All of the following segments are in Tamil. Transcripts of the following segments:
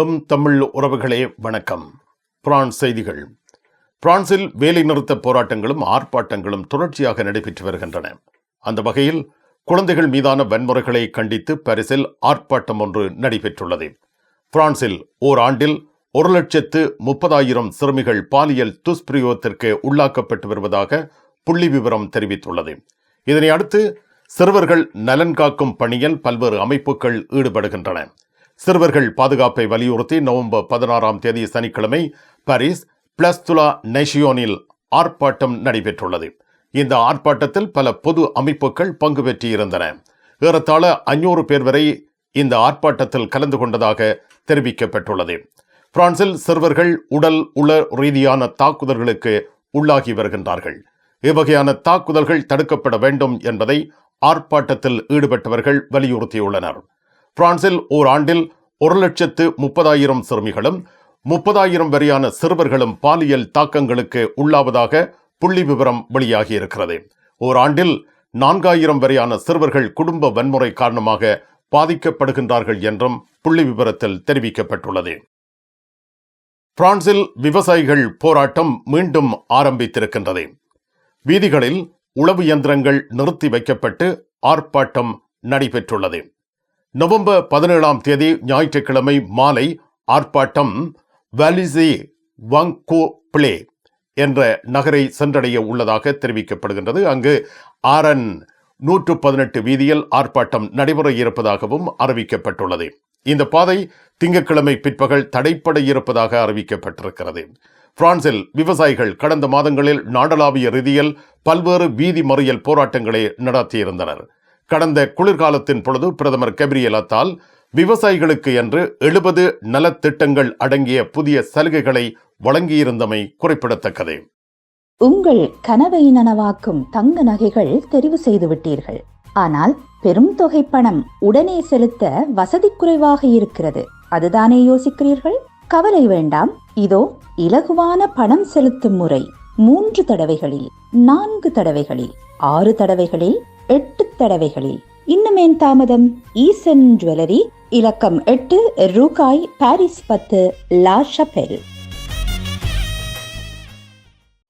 எம் தமிழ் உறவுகளே வணக்கம். பிரான்ஸ் செய்திகள். பிரான்சில் வேலைநிறுத்த போராட்டங்களும் ஆர்ப்பாட்டங்களும் தொடர்ச்சியாக நடைபெற்று வருகின்றன. அந்த வகையில் குழந்தைகள் மீதான வன்முறைகளை கண்டித்து பாரிஸில் ஆர்ப்பாட்டம் ஒன்று நடைபெற்றுள்ளது. பிரான்சில் ஓர் ஆண்டில் ஒரு லட்சத்து முப்பதாயிரம் சிறுமிகள் பாலியல் துஷ்பிரயோகத்திற்கு உள்ளாக்கப்பட்டு வருவதாக புள்ளி விவரம் தெரிவித்துள்ளது. இதனை அடுத்து சிறுவர்கள் நலன் காக்கும் பணியில் பல்வேறு அமைப்புகள் ஈடுபடுகின்றன. சிறுவர்கள் பாதுகாப்பை வலியுறுத்தி நவம்பர் பதினாறாம் தேதி சனிக்கிழமை பாரிஸ் பிளஸ்துலா நெஷியோனில் ஆர்ப்பாட்டம் நடைபெற்றுள்ளது. இந்த ஆர்ப்பாட்டத்தில் பல பொது அமைப்புகள் பங்கு பெற்றிருந்தன. ஏறத்தாழ ஐநூறு பேர் வரை இந்த ஆர்ப்பாட்டத்தில் கலந்து கொண்டதாக தெரிவிக்கப்பட்டுள்ளது. பிரான்சில் சிறுவர்கள் உடல் உள ரீதியான தாக்குதல்களுக்கு உள்ளாகி வருகின்றார்கள். இவ்வகையான தாக்குதல்கள் தடுக்கப்பட வேண்டும் என்பதை ஆர்ப்பாட்டத்தில் ஈடுபட்டவர்கள் வலியுறுத்தியுள்ளனர். பிரான்சில் ஓர் ஆண்டில் ஒரு லட்சத்து முப்பதாயிரம் சிறுமிகளும் முப்பதாயிரம் வரையான சிறுவர்களும் பாலியல் தாக்கங்களுக்கு உள்ளாவதாக புள்ளி விவரம் வெளியாகியிருக்கிறது. ஓராண்டில் நான்காயிரம் வரையான சிறுவர்கள் குடும்ப வன்முறை காரணமாக பாதிக்கப்படுகின்றார்கள் என்றும் புள்ளி விவரத்தில் தெரிவிக்கப்பட்டுள்ளது. பிரான்சில் விவசாயிகள் போராட்டம் மீண்டும் ஆரம்பித்திருக்கின்றது. வீதிகளில் உளவு இயந்திரங்கள் நிறுத்தி வைக்கப்பட்டு ஆர்ப்பாட்டம் நடைபெற்றுள்ளது. நவம்பர் பதினேழாம் தேதி ஞாயிற்றுக்கிழமை மாலை ஆர்ப்பாட்டம் வாலிசி வங்கோ பிளே என்ற நகரை சென்றடைய உள்ளதாக தெரிவிக்கப்படுகின்றது. அங்கு ஆரன் நூற்று பதினெட்டு வீதியில் ஆர்ப்பாட்டம் நடைபெற இருப்பதாகவும் அறிவிக்கப்பட்டுள்ளது. இந்த பாதை திங்கட்கிழமை பிற்பகல் தடைப்பட இருப்பதாக அறிவிக்கப்பட்டிருக்கிறது. பிரான்சில் விவசாயிகள் கடந்த மாதங்களில் நாடளாவிய ரீதியில் பல்வேறு வீதி மறியல் போராட்டங்களை நடத்தியிருந்தனர். கடந்த குளிர்காலத்தின் பொழுது பிரதமர் கெப்ரியலத்தால் விவசாயிகளுக்கு என்று எழுபது நலத்திட்டங்கள் அடங்கிய புதிய சலுகைகளை வழங்கியிருந்தமை குறிப்பிடத்தக்கது. உங்கள் கனவை நனவாக்கும் தங்க நகைகள் தெரிவு செய்து விட்டீர்கள். ஆனால் பெரும் தொகை பணம் உடனே செலுத்த வசதி குறைவாக இருக்கிறது. அதுதானே யோசிக்கிறீர்கள்? கவலை வேண்டாம். இதோ இலகுவான பணம் செலுத்தும் முறை. மூன்று தடவைகளில் நான்கு தடவைகளில் ஆறு தடவைகளில் எட்டு தடவைகளில். இன்னும் ஏன் தாமதம் ஈசன் ஜுவல்லரி இலக்கம் எட்டு ரூகாய் பாரிஸ் பத்து லா ஷபெல்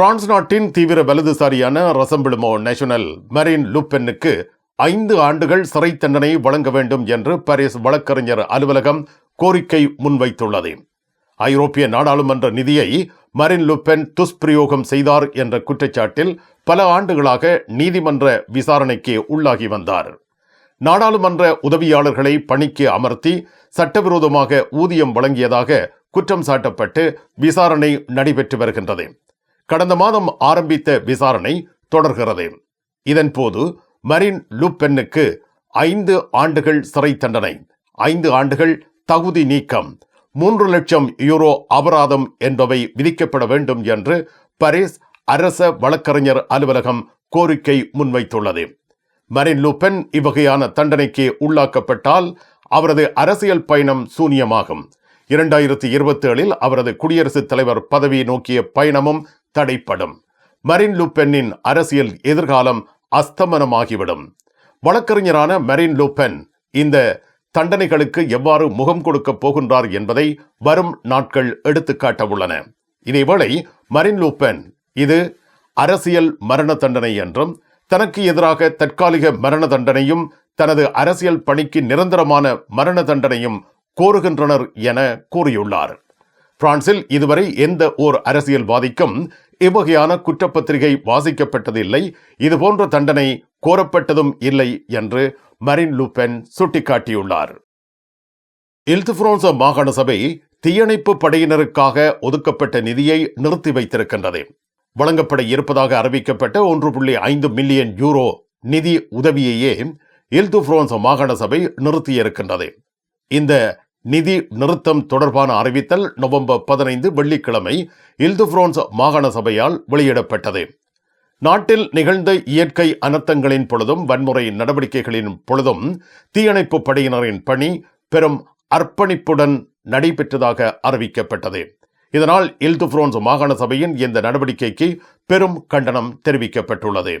France நாட்டின் தீவிர வலதுசாரியான ரசம்பிளுமோ நேஷனல் மரீன் லுப்பென்னுக்கு ஐந்து ஆண்டுகள் சிறை தண்டனை வழங்க வேண்டும் என்று பாரிஸ் வழக்கறிஞர் அலுவலகம் கோரிக்கை முன்வைத்துள்ளது. ஐரோப்பிய நாடாளுமன்ற நிதியை மரின் லுப்பென் துஷ்பிரயோகம் செய்தார் என்ற குற்றச்சாட்டில் பல ஆண்டுகளாக நீதிமன்ற விசாரணைக்கு உள்ளாகி வந்தார். நாடாளுமன்ற உதவியாளர்களை பணிக்கு அமர்த்தி சட்டவிரோதமாக ஊதியம் வழங்கியதாக குற்றம் சாட்டப்பட்டு விசாரணை நடைபெற்று வருகின்றது. கடந்த மாதம் ஆரம்பித்த விசாரணை தொடர்கிறது. இதன்போது மரின் லுப்பென்னுக்கு ஐந்து ஆண்டுகள் சிறை தண்டனை ஐந்து ஆண்டுகள் தகுதி நீக்கம் மூன்று லட்சம் யூரோ அபராதம் என்பவை விதிக்கப்பட வேண்டும் என்று பாரிஸ் அரச வழக்கறிஞர் அலுவலகம் கோரிக்கை முன்வைத்துள்ளது. மரின் லூபென் இவ்வகையான தண்டனைக்கு உள்ளாக்கப்பட்டால் அவரது அரசியல் பயணம் சூனியமாகும். இரண்டாயிரத்தி இருபத்தி ஏழில் அவரது குடியரசுத் தலைவர் பதவியை நோக்கிய பயணமும் தடைப்படும். மரின் லூபென்னின் அரசியல் எதிர்காலம் அஸ்தமனமாகிவிடும். வழக்கறிஞரான மரின் லூபென் இந்த தண்டனைகளுக்கு எவ்வாறு முகம் கொடுக்கப் போகின்றார் என்பதை வரும் நாட்கள் எடுத்துக்காட்ட உள்ளன. இதேவேளை மரின் லூபென் இது அரசியல் மரண தண்டனை என்றும் தனக்கு எதிராக தற்காலிக மரண தண்டனையும் தனது அரசியல் பணிக்கு நிரந்தரமான மரண தண்டனையும் கோருகின்றனர் என கூறியுள்ளார். பிரான்சில் இதுவரை எந்த ஓர் அரசியல்வாதிக்கும் இவ்வகையான குற்றப்பத்திரிகை வாசிக்கப்பட்டதில்லை. இதுபோன்ற தண்டனை கோரப்பட்டதும் இல்லை என்று மரின் லூபென் சுட்டிக்காட்டியுள்ளார். இல்து மாகாண சபை தீயணைப்பு படையினருக்காக ஒதுக்கப்பட்ட நிதியை நிறுத்தி வைத்திருக்கின்றது. வழங்கப்பட இருப்பதாக அறிவிக்கப்பட்ட ஒன்று புள்ளி ஐந்து மில்லியன் யூரோ நிதி உதவியையே இல்து மாகாண சபை நிறுத்தியிருக்கின்றது. இந்த நிதி நிறுத்தம் தொடர்பான அறிவித்தல் நவம்பர் பதினைந்து வெள்ளிக்கிழமை இல்து மாகாண சபையால் வெளியிடப்பட்டது. நாட்டில் நிகழ்ந்த இயற்கை அனர்த்தங்களின் பொழுதும் வன்முறை நடவடிக்கைகளின் பொழுதும் தீயணைப்பு படையினரின் பணி பெரும் அர்ப்பணிப்புடன் நடைபெற்றதாக அறிவிக்கப்பட்டது. இதனால் இல்து மாகாண சபையின் இந்த நடவடிக்கைக்கு பெரும் கண்டனம் தெரிவிக்கப்பட்டுள்ளது.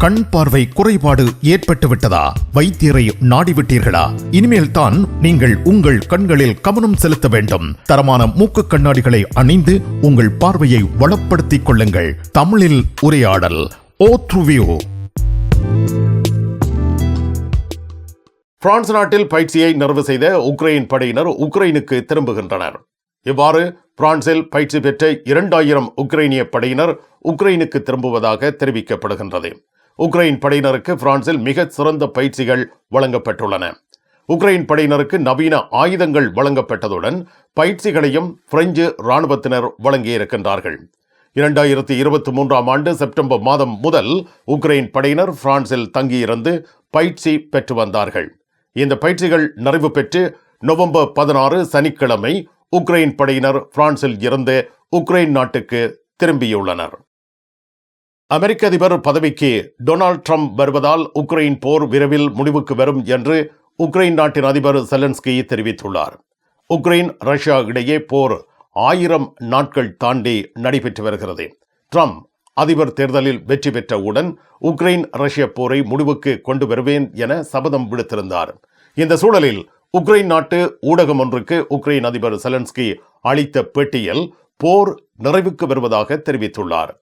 கண் பார்வை குறைபாடு ஏற்பட்டுவிட்டதா? வைத்தியரை நாடிவிட்டீர்களா? இனிமேல் தான் நீங்கள் உங்கள் கண்களில் கவனம் செலுத்த வேண்டும். தரமான மூக்கு கண்ணாடிகளை அணிந்து உங்கள் பார்வையை வளப்படுத்திக் கொள்ளுங்கள். தமிழில் உரையாடல் ஓ பிரான்ஸ் நாட்டில் பயிற்சியை நிறைவு செய்த உக்ரைன் படையினர் உக்ரைனுக்கு திரும்புகின்றனர். இவ்வாறு பிரான்சில் பயிற்சி பெற்ற இரண்டாயிரம் உக்ரைனிய படையினர் உக்ரைனுக்கு திரும்புவதாக தெரிவிக்கப்படுகின்றது. உக்ரைன் படையினருக்கு பிரான்சில் மிக சிறந்த பயிற்சிகள் வழங்கப்பட்டுள்ளன. உக்ரைன் படையினருக்கு நவீன ஆயுதங்கள் வழங்கப்பட்டதுடன் பயிற்சிகளையும் பிரெஞ்சு இராணுவத்தினர் வழங்கியிருக்கின்றார்கள். இரண்டாயிரத்தி இருபத்தி மூன்றாம் ஆண்டு செப்டம்பர் மாதம் முதல் உக்ரைன் படையினர் பிரான்சில் தங்கியிருந்து பயிற்சி பெற்று வந்தார்கள். இந்த பயிற்சிகள் நிறைவு பெற்று நவம்பர் பதினாறு சனிக்கிழமை உக்ரைன் படையினர் பிரான்சில் இருந்து உக்ரைன் நாட்டுக்கு திரும்பியுள்ளனர். அமெரிக்க அதிபர் பதவிக்கு டொனால்ட் ட்ரம்ப் வருவதால் உக்ரைன் போர் விரைவில் முடிவுக்கு வரும் என்று உக்ரைன் நாட்டின் அதிபர் செலன்ஸ்கி தெரிவித்துள்ளார். உக்ரைன் ரஷ்யா இடையே போர் ஆயிரம் நாட்கள் தாண்டி நடைபெற்று வருகிறது. ட்ரம்ப் அதிபர் தேர்தலில் வெற்றி பெற்றவுடன் உக்ரைன் ரஷ்ய போரை முடிவுக்கு கொண்டு வருவேன் என சபதம் விடுத்திருந்தார். இந்த சூழலில் உக்ரைன் நாட்டு ஊடகம் ஒன்றுக்கு உக்ரைன் அதிபர் செலன்ஸ்கி அளித்த பேட்டியில் போர் நிறைவுக்கு வருவதாக தெரிவித்துள்ளார்.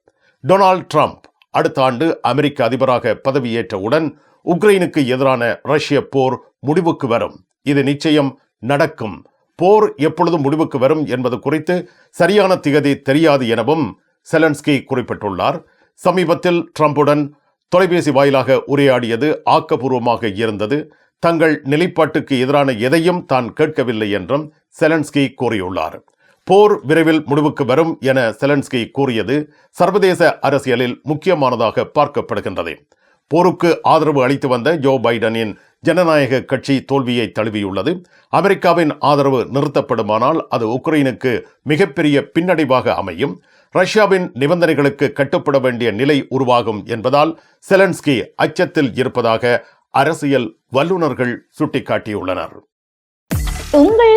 டொனால்ட் ட்ரம்ப் அடுத்த ஆண்டு அமெரிக்க அதிபராக பதவியேற்றவுடன் உக்ரைனுக்கு எதிரான ரஷ்ய போர் முடிவுக்கு வரும். இது நிச்சயம் நடக்கும். போர் எப்பொழுது முடிவுக்கு வரும் என்பது குறித்து சரியான திகதி தெரியாது எனவும் செலன்ஸ்கி குறிப்பிட்டுள்ளார். சமீபத்தில் ட்ரம்புடன் தொலைபேசி வாயிலாக உரையாடியது ஆக்கப்பூர்வமாக இருந்தது. தங்கள் நிலைப்பாட்டுக்கு எதிரான எதையும் தான் கேட்கவில்லை என்றும் செலன்ஸ்கி கூறியுள்ளார். போர் விரைவில் முடிவுக்கு வரும் என செலன்ஸ்கி கூறியது சர்வதேச அரசியலில் முக்கியமானதாக பார்க்கப்படுகின்றது. போருக்கு ஆதரவு அளித்து வந்த ஜோ பைடனின் ஜனநாயக கட்சி தோல்வியை தழுவியுள்ளது. அமெரிக்காவின் ஆதரவு நிறுத்தப்படுமானால் அது உக்ரைனுக்கு மிகப்பெரிய பின்னடைவாக அமையும். ரஷ்யாவின் நிபந்தனைகளுக்கு கட்டுப்பட வேண்டிய நிலை உருவாகும் என்பதால் செலன்ஸ்கி அச்சத்தில் இருப்பதாக அரசியல் வல்லுநர்கள் சுட்டிக்காட்டியுள்ளனர். உங்கள்